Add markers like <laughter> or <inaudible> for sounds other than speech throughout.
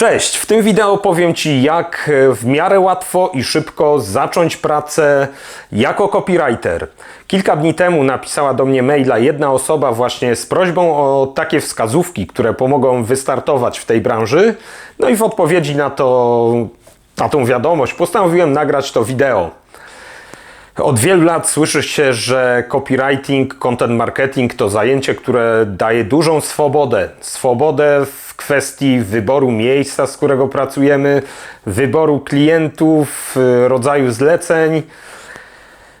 Cześć! W tym wideo powiem Ci, jak e, w miarę łatwo i szybko zacząć pracę jako copywriter. Kilka dni temu napisała do mnie maila jedna osoba właśnie z prośbą o takie wskazówki, które pomogą wystartować w tej branży. No i w odpowiedzi na, to, na tą wiadomość postanowiłem nagrać to wideo. Od wielu lat słyszy się, że copywriting, content marketing to zajęcie, które daje dużą swobodę. Swobodę w kwestii wyboru miejsca, z którego pracujemy, wyboru klientów, y, rodzaju zleceń.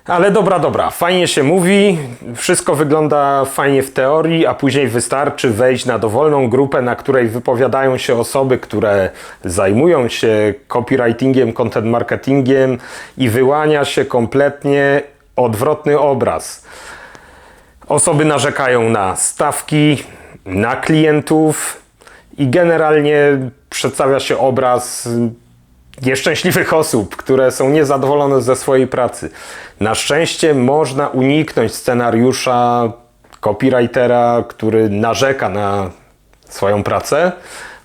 Ale dobra, dobra, fajnie się mówi, wszystko wygląda fajnie w teorii, a później wystarczy wejść na dowolną grupę, na której wypowiadają się osoby, które zajmują się copywritingiem, content marketingiem i wyłania się kompletnie odwrotny obraz. Osoby narzekają na stawki, na klientów i generalnie przedstawia się obraz nieszczęśliwych osób, które są niezadowolone ze swojej pracy. Na szczęście można uniknąć scenariusza copywritera, który narzeka na swoją pracę.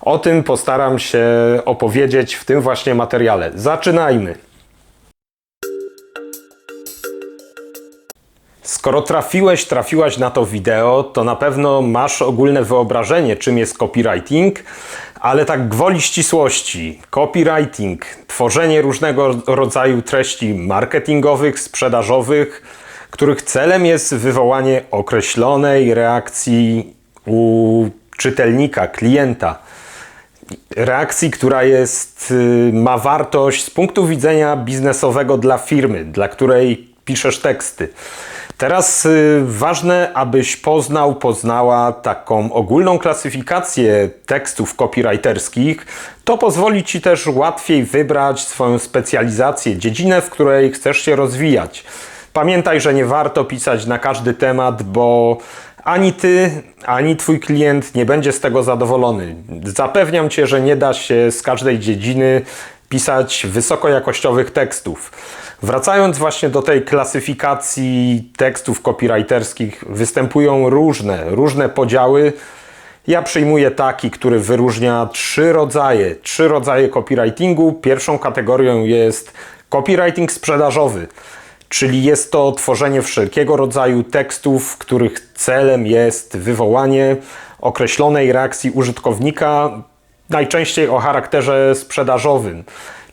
O tym postaram się opowiedzieć w tym właśnie materiale. Zaczynajmy! Skoro trafiłeś, trafiłaś na to wideo, to na pewno masz ogólne wyobrażenie, czym jest copywriting, ale tak gwoli ścisłości. Copywriting, tworzenie różnego rodzaju treści marketingowych, sprzedażowych, których celem jest wywołanie określonej reakcji u czytelnika, klienta. Reakcji, która jest, y, ma wartość z punktu widzenia biznesowego dla firmy, dla której piszesz teksty. Teraz y, ważne, abyś poznał, poznała taką ogólną klasyfikację tekstów copywriterskich. To pozwoli Ci też łatwiej wybrać swoją specjalizację, dziedzinę, w której chcesz się rozwijać. Pamiętaj, że nie warto pisać na każdy temat, bo ani ty, ani twój klient nie będzie z tego zadowolony. Zapewniam cię, że nie da się z każdej dziedziny pisać wysokojakościowych tekstów. Wracając właśnie do tej klasyfikacji tekstów copywriterskich, występują różne, różne podziały. Ja przyjmuję taki, który wyróżnia trzy rodzaje, trzy rodzaje copywritingu. Pierwszą kategorią jest copywriting sprzedażowy, czyli jest to tworzenie wszelkiego rodzaju tekstów, których celem jest wywołanie określonej reakcji użytkownika, najczęściej o charakterze sprzedażowym.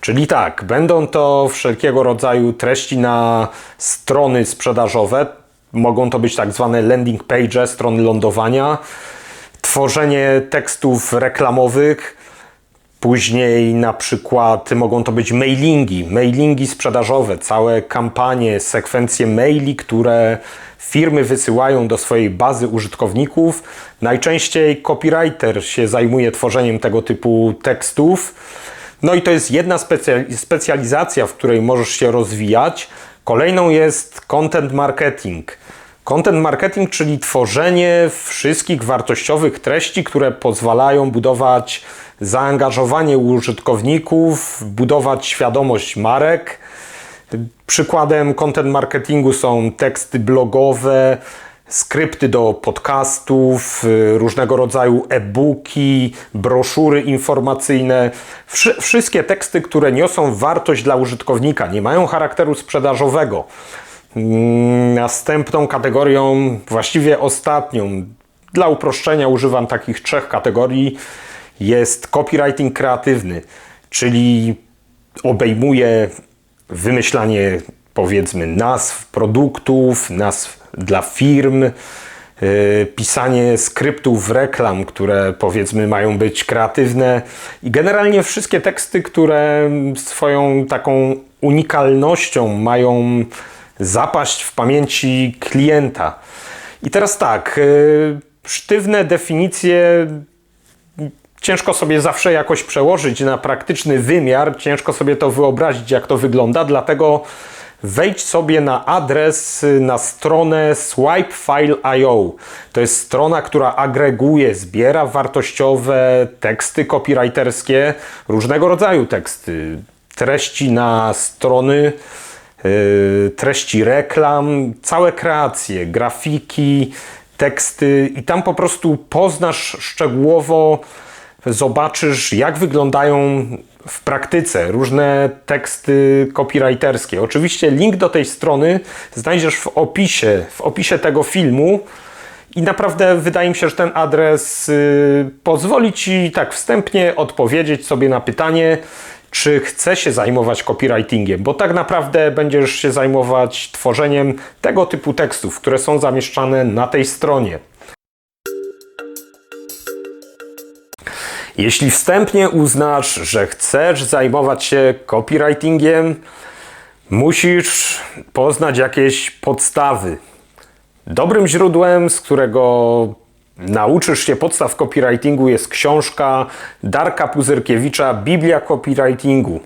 Czyli tak, będą to wszelkiego rodzaju treści na strony sprzedażowe. Mogą to być tak zwane landing page, strony lądowania, tworzenie tekstów reklamowych, Później na przykład mogą to być mailingi, mailingi sprzedażowe, całe kampanie, sekwencje maili, które firmy wysyłają do swojej bazy użytkowników. Najczęściej copywriter się zajmuje tworzeniem tego typu tekstów. No i to jest jedna specjalizacja, w której możesz się rozwijać. Kolejną jest content marketing. Content marketing, czyli tworzenie wszystkich wartościowych treści, które pozwalają budować zaangażowanie użytkowników, budować świadomość marek. Przykładem content marketingu są teksty blogowe, skrypty do podcastów, y, różnego rodzaju e-booki, broszury informacyjne. Wszy wszystkie teksty, które niosą wartość dla użytkownika, nie mają charakteru sprzedażowego. Mm, następną kategorią, właściwie ostatnią, dla uproszczenia używam takich trzech kategorii, jest copywriting kreatywny, czyli obejmuje wymyślanie powiedzmy nazw produktów, nazw dla firm, yy, pisanie skryptów reklam, które powiedzmy mają być kreatywne i generalnie wszystkie teksty, które swoją taką unikalnością mają zapaść w pamięci klienta. I teraz tak, yy, sztywne definicje ciężko sobie zawsze jakoś przełożyć na praktyczny wymiar, ciężko sobie to wyobrazić, jak to wygląda, dlatego wejdź sobie na adres, na stronę swipefile.io. To jest strona, która agreguje, zbiera wartościowe teksty copywriterskie, różnego rodzaju teksty, treści na strony, yy, treści reklam, całe kreacje, grafiki, teksty i tam po prostu poznasz szczegółowo zobaczysz, jak wyglądają w praktyce różne teksty copywriterskie. Oczywiście link do tej strony znajdziesz w opisie, w opisie tego filmu. I naprawdę wydaje mi się, że ten adres y, pozwoli Ci tak wstępnie odpowiedzieć sobie na pytanie, czy chce się zajmować copywritingiem, bo tak naprawdę będziesz się zajmować tworzeniem tego typu tekstów, które są zamieszczane na tej stronie. Jeśli wstępnie uznasz, że chcesz zajmować się copywritingiem, musisz poznać jakieś podstawy. Dobrym źródłem, z którego nauczysz się podstaw copywritingu jest książka Darka Puzyrkiewicza Biblia copywritingu.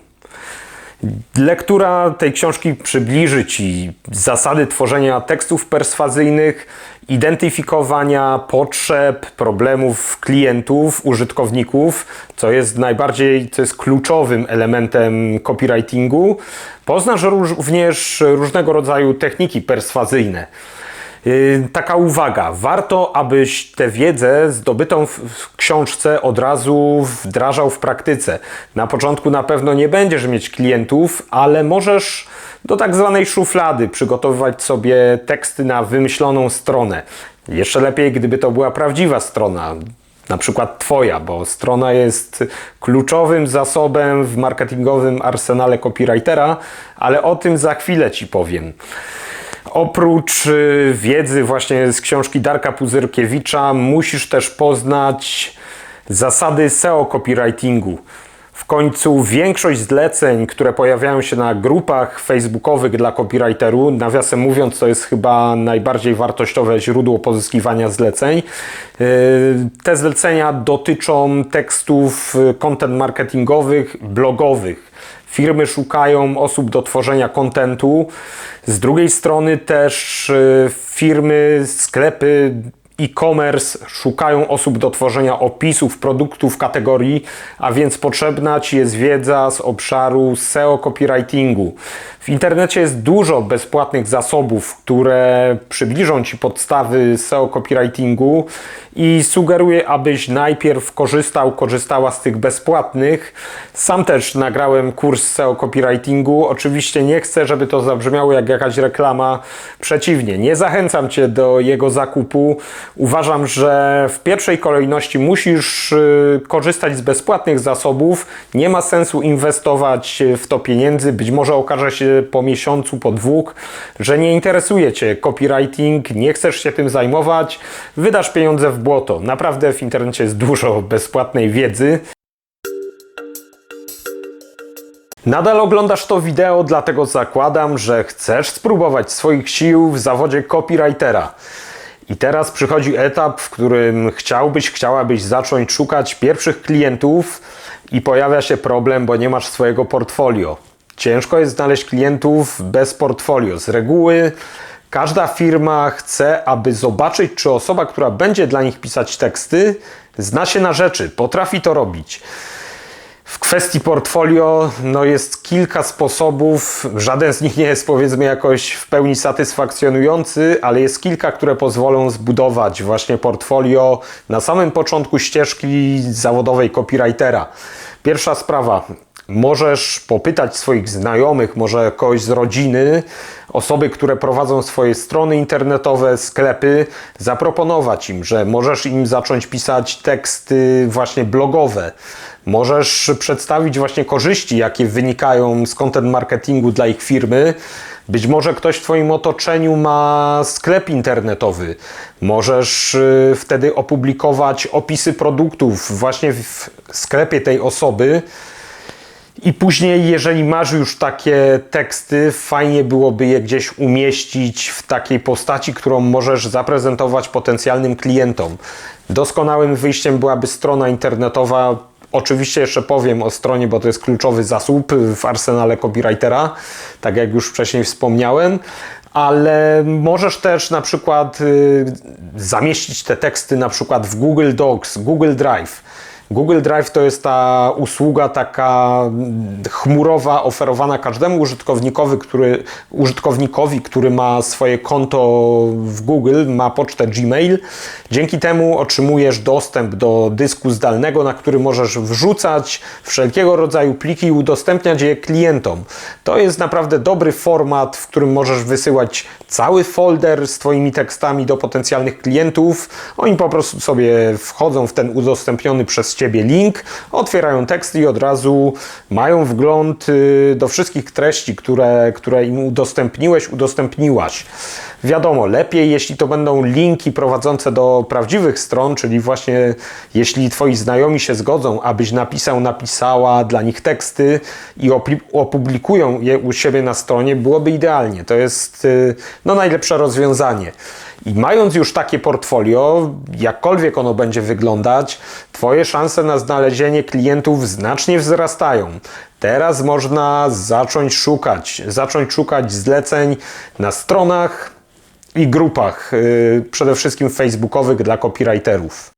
Lektura tej książki przybliży Ci zasady tworzenia tekstów perswazyjnych, identyfikowania potrzeb, problemów klientów, użytkowników, co jest najbardziej, co jest kluczowym elementem copywritingu. Poznasz również różnego rodzaju techniki perswazyjne. Yy, taka uwaga, warto, abyś tę wiedzę zdobytą w książce od razu wdrażał w praktyce. Na początku na pewno nie będziesz mieć klientów, ale możesz do tak zwanej szuflady przygotowywać sobie teksty na wymyśloną stronę. Jeszcze lepiej, gdyby to była prawdziwa strona, na przykład Twoja, bo strona jest kluczowym zasobem w marketingowym arsenale copywritera, ale o tym za chwilę Ci powiem. Oprócz y, wiedzy właśnie z książki Darka Puzyrkiewicza, musisz też poznać zasady SEO copywritingu. W końcu większość zleceń, które pojawiają się na grupach facebookowych dla copywriteru, nawiasem mówiąc, to jest chyba najbardziej wartościowe źródło pozyskiwania zleceń. Y, te zlecenia dotyczą tekstów y, content marketingowych, blogowych. Firmy szukają osób do tworzenia kontentu. Z drugiej strony też y, firmy, sklepy e-commerce szukają osób do tworzenia opisów produktów kategorii, a więc potrzebna Ci jest wiedza z obszaru SEO copywritingu. W internecie jest dużo bezpłatnych zasobów, które przybliżą Ci podstawy SEO copywritingu i sugeruję, abyś najpierw korzystał, korzystała z tych bezpłatnych. Sam też nagrałem kurs SEO copywritingu. Oczywiście nie chcę, żeby to zabrzmiało jak jakaś reklama. Przeciwnie, nie zachęcam Cię do jego zakupu. Uważam, że w pierwszej kolejności musisz y, korzystać z bezpłatnych zasobów. Nie ma sensu inwestować w to pieniędzy. Być może okaże się po miesiącu, po dwóch, że nie interesuje Cię copywriting, nie chcesz się tym zajmować, wydasz pieniądze w błoto. Naprawdę w internecie jest dużo bezpłatnej wiedzy. Nadal oglądasz to wideo, dlatego zakładam, że chcesz spróbować swoich sił w zawodzie copywritera. I teraz przychodzi etap, w którym chciałbyś, chciałabyś zacząć szukać pierwszych klientów i pojawia się problem, bo nie masz swojego portfolio. Ciężko jest znaleźć klientów bez portfolio. Z reguły każda firma chce, aby zobaczyć, czy osoba, która będzie dla nich pisać teksty, zna się na rzeczy, potrafi to robić. W kwestii portfolio no jest kilka sposobów, żaden z nich nie jest powiedzmy jakoś w pełni satysfakcjonujący, ale jest kilka, które pozwolą zbudować właśnie portfolio na samym początku ścieżki zawodowej copywritera. Pierwsza sprawa, Możesz popytać swoich znajomych, może kogoś z rodziny, osoby, które prowadzą swoje strony internetowe, sklepy, zaproponować im, że możesz im zacząć pisać teksty właśnie blogowe. Możesz przedstawić właśnie korzyści, jakie wynikają z content marketingu dla ich firmy. Być może ktoś w Twoim otoczeniu ma sklep internetowy. Możesz y, wtedy opublikować opisy produktów właśnie w sklepie tej osoby i później, jeżeli masz już takie teksty, fajnie byłoby je gdzieś umieścić w takiej postaci, którą możesz zaprezentować potencjalnym klientom. Doskonałym wyjściem byłaby strona internetowa. Oczywiście jeszcze powiem o stronie, bo to jest kluczowy zasób w arsenale copywritera, tak jak już wcześniej wspomniałem ale możesz też na przykład y, zamieścić te teksty na przykład w Google Docs, Google Drive Google Drive to jest ta usługa taka mm, chmurowa, oferowana każdemu użytkownikowi, który, użytkownikowi, który ma swoje konto w Google, ma pocztę Gmail. Dzięki temu otrzymujesz dostęp do dysku zdalnego, na który możesz wrzucać wszelkiego rodzaju pliki i udostępniać je klientom. To jest naprawdę dobry format, w którym możesz wysyłać cały folder z Twoimi tekstami do potencjalnych klientów. Oni po prostu sobie wchodzą w ten udostępniony przez Ciebie link, otwierają teksty i od razu mają wgląd y, do wszystkich treści, które, które im udostępniłeś, udostępniłaś. Wiadomo, lepiej jeśli to będą linki prowadzące do prawdziwych stron, czyli właśnie jeśli Twoi znajomi się zgodzą, abyś napisał, napisała dla nich teksty i opublikują je u siebie na stronie, byłoby idealnie. To jest y, no, najlepsze rozwiązanie. I mając już takie portfolio, jakkolwiek ono będzie wyglądać, Twoje szanse na znalezienie klientów znacznie wzrastają. Teraz można zacząć szukać, zacząć szukać zleceń na stronach i grupach, yy, przede wszystkim facebookowych dla copywriterów.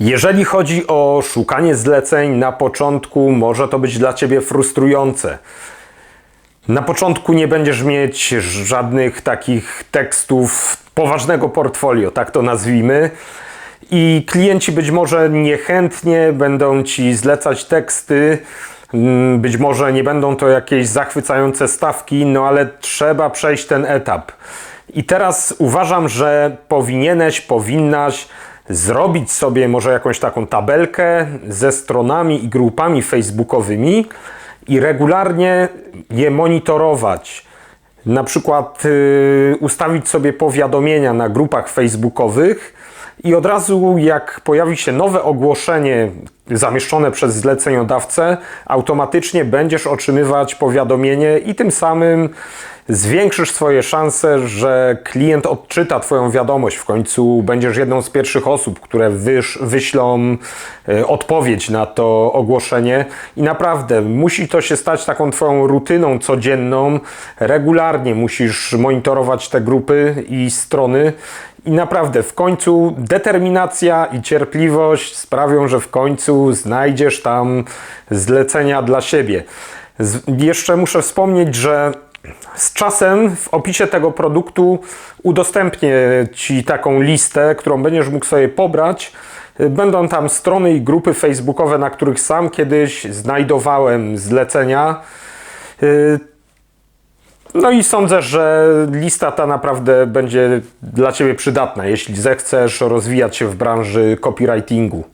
Jeżeli chodzi o szukanie zleceń, na początku może to być dla Ciebie frustrujące. Na początku nie będziesz mieć żadnych takich tekstów poważnego portfolio, tak to nazwijmy. I klienci być może niechętnie będą ci zlecać teksty. Mm, być może nie będą to jakieś zachwycające stawki, no ale trzeba przejść ten etap. I teraz uważam, że powinieneś, powinnaś zrobić sobie może jakąś taką tabelkę ze stronami i grupami facebookowymi, i regularnie je monitorować. Na przykład y, ustawić sobie powiadomienia na grupach facebookowych i od razu jak pojawi się nowe ogłoszenie zamieszczone przez zleceniodawcę, automatycznie będziesz otrzymywać powiadomienie i tym samym zwiększysz swoje szanse, że klient odczyta Twoją wiadomość. W końcu będziesz jedną z pierwszych osób, które wysz, wyślą e, odpowiedź na to ogłoszenie. I naprawdę musi to się stać taką Twoją rutyną codzienną. Regularnie musisz monitorować te grupy i strony. I naprawdę w końcu determinacja i cierpliwość sprawią, że w końcu znajdziesz tam zlecenia dla siebie. Z, jeszcze muszę wspomnieć, że z czasem w opisie tego produktu udostępnię Ci taką listę, którą będziesz mógł sobie pobrać. Będą tam strony i grupy facebookowe, na których sam kiedyś znajdowałem zlecenia. No i sądzę, że lista ta naprawdę będzie dla Ciebie przydatna, jeśli zechcesz rozwijać się w branży copywritingu.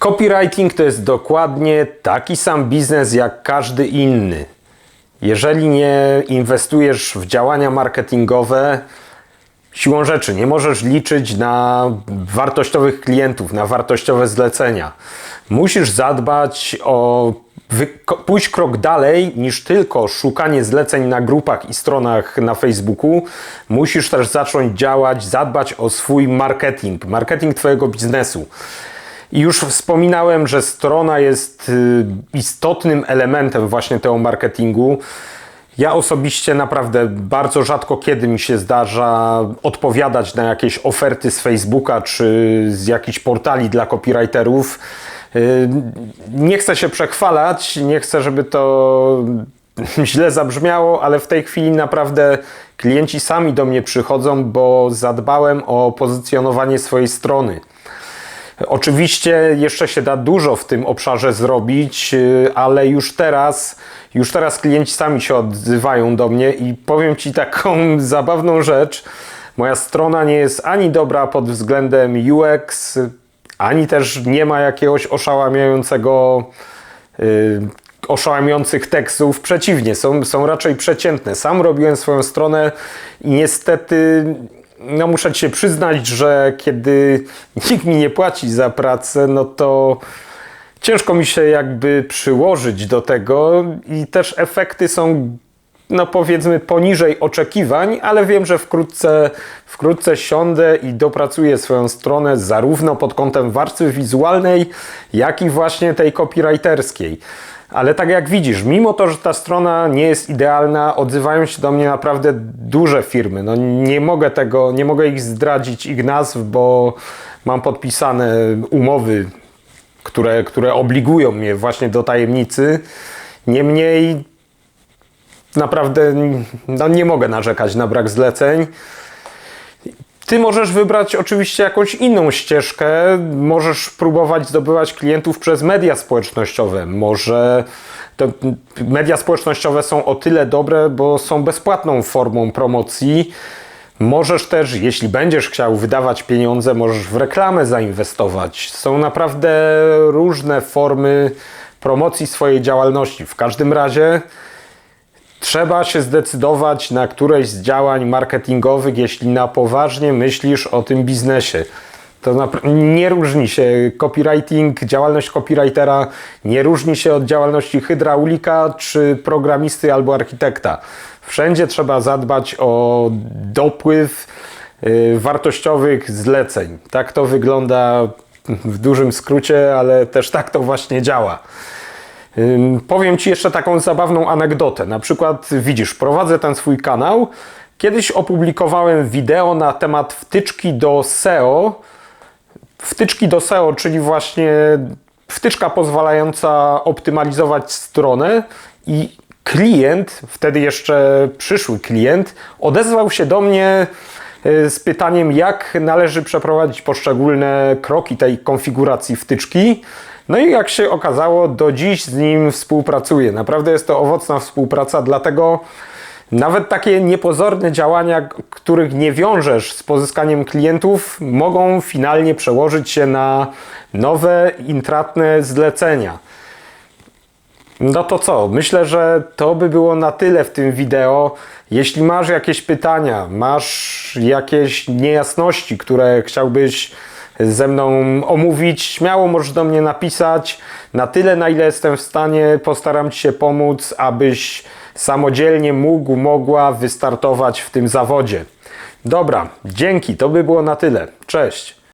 Copywriting to jest dokładnie taki sam biznes jak każdy inny. Jeżeli nie inwestujesz w działania marketingowe, siłą rzeczy nie możesz liczyć na wartościowych klientów, na wartościowe zlecenia. Musisz zadbać o pójść krok dalej niż tylko szukanie zleceń na grupach i stronach na Facebooku. Musisz też zacząć działać, zadbać o swój marketing, marketing Twojego biznesu. Już wspominałem, że strona jest y, istotnym elementem właśnie tego marketingu. Ja osobiście naprawdę bardzo rzadko kiedy mi się zdarza odpowiadać na jakieś oferty z Facebooka czy z jakichś portali dla copywriterów. Y, nie chcę się przechwalać, nie chcę, żeby to <laughs> źle zabrzmiało, ale w tej chwili naprawdę klienci sami do mnie przychodzą, bo zadbałem o pozycjonowanie swojej strony. Oczywiście jeszcze się da dużo w tym obszarze zrobić, y, ale już teraz, już teraz klienci sami się odzywają do mnie i powiem Ci taką <laughs> zabawną rzecz. Moja strona nie jest ani dobra pod względem UX, ani też nie ma jakiegoś oszałamiającego, yy, oszałamiających tekstów. Przeciwnie, są, są raczej przeciętne. Sam robiłem swoją stronę i niestety no muszę się przyznać, że kiedy <laughs> nikt mi nie płaci za pracę, no to ciężko mi się jakby przyłożyć do tego i też efekty są no powiedzmy poniżej oczekiwań, ale wiem, że wkrótce, wkrótce siądę i dopracuję swoją stronę zarówno pod kątem warstwy wizualnej, jak i właśnie tej copywriterskiej. Ale tak jak widzisz, mimo to, że ta strona nie jest idealna, odzywają się do mnie naprawdę duże firmy. No nie mogę tego, nie mogę ich zdradzić ich nazw, bo mam podpisane umowy, które, które obligują mnie właśnie do tajemnicy. Niemniej naprawdę no, nie mogę narzekać na brak zleceń. Ty możesz wybrać oczywiście jakąś inną ścieżkę. Możesz próbować zdobywać klientów przez media społecznościowe. Może te media społecznościowe są o tyle dobre, bo są bezpłatną formą promocji. Możesz też, jeśli będziesz chciał wydawać pieniądze, możesz w reklamę zainwestować. Są naprawdę różne formy promocji swojej działalności. W każdym razie Trzeba się zdecydować na któreś z działań marketingowych, jeśli na poważnie myślisz o tym biznesie. To nie różni się copywriting, działalność copywritera nie różni się od działalności hydraulika czy programisty albo architekta. Wszędzie trzeba zadbać o dopływ y, wartościowych zleceń. Tak to wygląda w dużym skrócie, ale też tak to właśnie działa. Powiem Ci jeszcze taką zabawną anegdotę. Na przykład, widzisz, prowadzę ten swój kanał. Kiedyś opublikowałem wideo na temat wtyczki do SEO. Wtyczki do SEO, czyli właśnie wtyczka pozwalająca optymalizować stronę i klient, wtedy jeszcze przyszły klient, odezwał się do mnie y, z pytaniem, jak należy przeprowadzić poszczególne kroki tej konfiguracji wtyczki. No i jak się okazało, do dziś z nim współpracuję. Naprawdę jest to owocna współpraca, dlatego nawet takie niepozorne działania, których nie wiążesz z pozyskaniem klientów, mogą finalnie przełożyć się na nowe, intratne zlecenia. No to co? Myślę, że to by było na tyle w tym wideo. Jeśli masz jakieś pytania, masz jakieś niejasności, które chciałbyś ze mną omówić, śmiało możesz do mnie napisać. Na tyle, na ile jestem w stanie, postaram się pomóc, abyś samodzielnie mógł, mogła wystartować w tym zawodzie. Dobra, dzięki, to by było na tyle. Cześć.